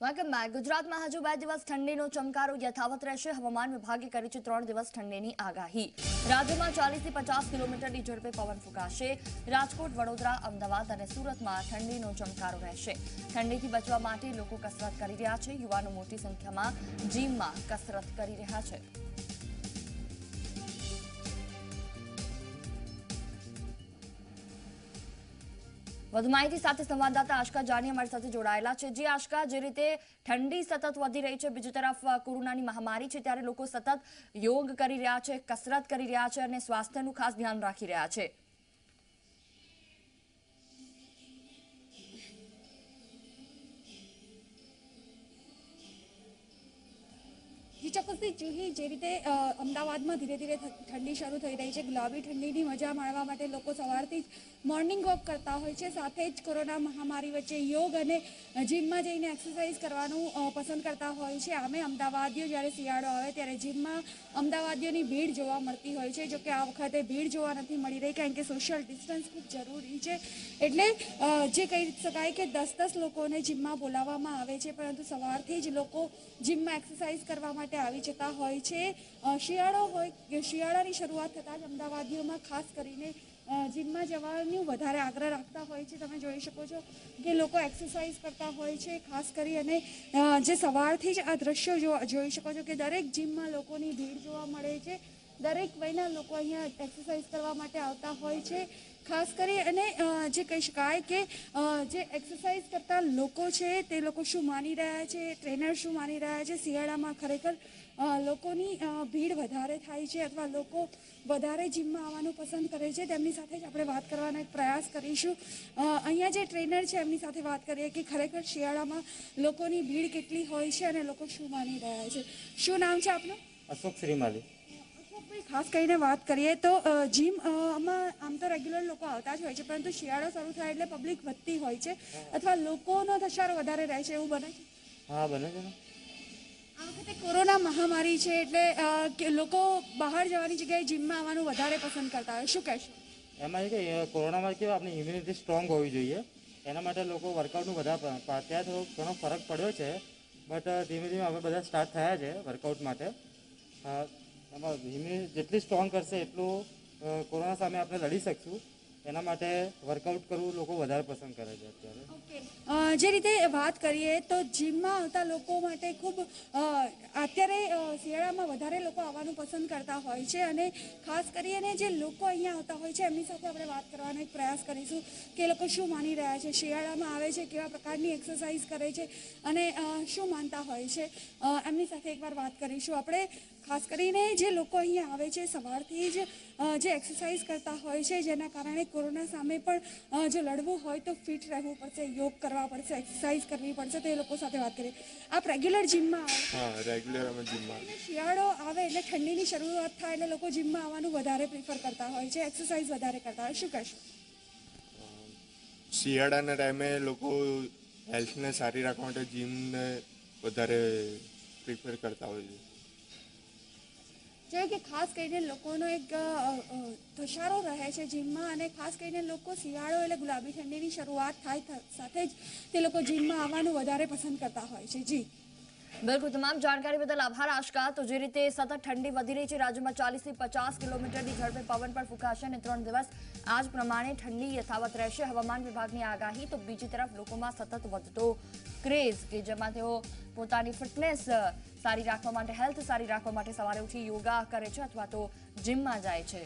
Welcome back ગુજરાતમાં હજુ બે દિવસ ઠંડીનો ચમકારો યથાવત રહેશે. હવામાન વિભાગે કરી છે ત્રણ દિવસ ઠંડીની આગાહી. રાજ્યમાં ચાલીસથી પચાસ કિલોમીટરની ઝડપે પવન ફૂંકાશે. રાજકોટ, વડોદરા, અમદાવાદ અને સુરતમાં ઠંડીનો ચમકારો રહેશે. ઠંડીથી બચવા માટે લોકો કસરત કરી રહ્યા છે. યુવાનો મોટી સંખ્યામાં જીમમાં કસરત કરી રહ્યા છે. વધુ માહિતી સાથે સંવાદદાતા આશકા જાની અમારી સાથે જોડાયેલા છે. જે આશકા, જે રીતે ઠંડી સતત વધી રહી છે, બીજી તરફ કોરોનાની મહામારી છે, ત્યારે લોકો સતત યોગ કરી રહ્યા છે, કસરત કરી રહ્યા છે અને સ્વાસ્થ્યનું ખાસ ધ્યાન રાખી રહ્યા છે. જી ચોક્કસથી જુહી જે રીતે અમદાવાદમાં ધીરે ધીરે ઠંડી શરૂ થઈ રહી છે, ગુલાબી ઠંડીની મજા માણવા માટે લોકો સવારથી જ મોર્નિંગ વોક કરતા હોય છે, સાથે જ કોરોના મહામારી વચ્ચે યોગ અને જીમમાં જઈને એક્સરસાઇઝ કરવાનું પસંદ કરતા હોય છે. આમે અમદાવાદીઓ જ્યારે શિયાળો આવે ત્યારે જીમમાં અમદાવાદીઓની ભીડ જોવા મળતી હોય છે, જોકે આ વખતે ભીડ જોવા નથી મળી રહી, કારણ કે સોશિયલ ડિસ્ટન્સ ખૂબ જરૂરી છે. એટલે જે કહી શકાય કે દસ દસ લોકોને જીમમાં બોલાવવામાં આવે છે, પરંતુ સવારથી જ લોકો જીમમાં એક્સરસાઇઝ કરવા માટે આવી જતા હોય છે. શિયાળો હોય શિયાળાની શરૂઆત થતાં જ અમદાવાદીઓમાં ખાસ કરીને જીમમાં જવાનું વધારે આગ્રહ રાખતા હોય છે. તમે જોઈ શકો છો કે લોકો એક્સરસાઇઝ કરતા હોય છે, ખાસ કરી અને જે સવારથી જ આ દ્રશ્યો જોઈ શકો છો કે દરેક જીમમાં લોકોની ભીડ જોવા મળે છે. દરેક વયના લોકો અહીંયા એક્સરસાઇઝ કરવા માટે આવતા હોય છે. ખાસ કરી અને જે કહી શકાય કે જે એક્સરસાઇઝ કરતા લોકો છે, તે લોકો શું માની રહ્યા છે ટ્રેનર શું માની રહ્યા છે, શિયાળામાં ખરેખર લોકોની ભીડ વધારે થાય છે અથવા લોકો વધારે જીમમાં આવવાનું પસંદ કરે છે, તેમની સાથે જ આપણે વાત કરવાનો એક પ્રયાસ કરીશું. અહીંયા જે ટ્રેનર છે, એમની સાથે વાત કરીએ કે ખરેખર શિયાળામાં લોકોની ભીડ કેટલી હોય છે અને લોકો શું માની રહ્યા છે. શું નામ છે આપનું? અશોક શ્રીમાલી. ખાસ કરીને વાત કરીએ તો જીમ આમાં આમ તો રેગ્યુલર લોકો આવતા જ હોય છે પરંતુ શિયાળો શરૂ થાય એટલે પબ્લિક વધતી હોય છે. અથવા લોકોનો ધસારો વધારે રહે છે એવું બને છે? હા બને છે ને. આ વખતે કોરોના મહામારી છે એટલે લોકો બહાર જવાની જગ્યાએ જીમમાં આવવાનું વધારે પસંદ કરતા હોય. શું કહેશો? એમાં કે કોરોનામાં કેવું આપણી ઇમ્યુનિટી સ્ટ્રોંગ હોવી જોઈએ. એના માટે લોકો વર્કઆઉટનું બધા અત્યારે થોડો ઘણો ફરક પડ્યો છે. બટ ધીમે ધીમે હવે બધા સ્ટાર્ટ થયા છે વર્કઆઉટ માટે. ઇમ્યુનિટી જેટલી સ્ટ્રોંગ કરશે એટલું કોરોના સામે આપણે લડી શકશું. એના માટે વર્કઆઉટ કરવું લોકો વધારે પસંદ કરે છે અત્યારે. જે રીતે વાત કરીએ તો જીમમાં આવતા લોકો માટે ખૂબ અત્યારે શિયાળામાં વધારે લોકો આવવાનું પસંદ કરતા હોય છે અને ખાસ કરીને જે લોકો અહીંયા આવતા હોય છે, એમની સાથે આપણે વાત કરવાનો એક પ્રયાસ કરીશું કે લોકો શું માની રહ્યા છે, શિયાળામાં આવે છે, કેવા પ્રકારની એક્સરસાઇઝ કરે છે અને શું માનતા હોય છે. એમની સાથે એકવાર વાત કરીશું. આપણે ખાસ કરીને જે લોકો અહીંયા આવે છે, સવારથી જ જે એક્સરસાઇઝ કરતા હોય છે, જેના કારણે કોરોના સામે પણ જો લડવું હોય તો ફિટ રહેવું પડશે યોગ કરવા પડશે એક્સરસાઇઝ કરવી પડશે તો એ લોકો સાથે વાત કરીએ. આપ રેગ્યુલર જીમમાં આવો. હા રેગ્યુલર અમે જીમમાં શિયાળો આવે એટલે ઠંડીની શરૂઆત થાય એટલે લોકો જીમમાં આવવાનું વધારે પ્રિફર કરતા હોય છે એક્સરસાઇઝ વધારે કરતા હોય. શું કહેશો? શિયાળાના ટાઈમે લોકો હેલ્થને સારી રાખવા માટે જીમને વધારે પ્રિફર કરતા હોય છે. જોઈએ કે ખાસ કરીને લોકોનો એક ધસારો રહે છે જીમમાં અને ખાસ કરીને લોકો શિયાળો એટલે ગુલાબી ઠંડીની શરૂઆત થાય સાથે જ તે લોકો જીમમાં આવવાનું વધારે પસંદ કરતા હોય છે. જી. બિલકુલ, તમામ જાણકારી બદલ આભાર આશકા. તો જે રીતે સતત ઠંડી વધી રહી છે, રાજ્યમાં ચાલીસથી પચાસ કિલોમીટરની ઝડપે પવન પણ ફૂંકાશે અને ત્રણ દિવસ આજ પ્રમાણે ઠંડી યથાવત રહેશે. હવામાન વિભાગની આગાહી તો બીજી તરફ લોકોમાં સતત વધતો ક્રેઝ કે જેમાં તેઓ પોતાની ફિટનેસ સારી રાખવા માટે, હેલ્થ સારી રાખવા માટે સવારે ઉઠી યોગા કરે છે અથવા તો જીમમાં જાય છે.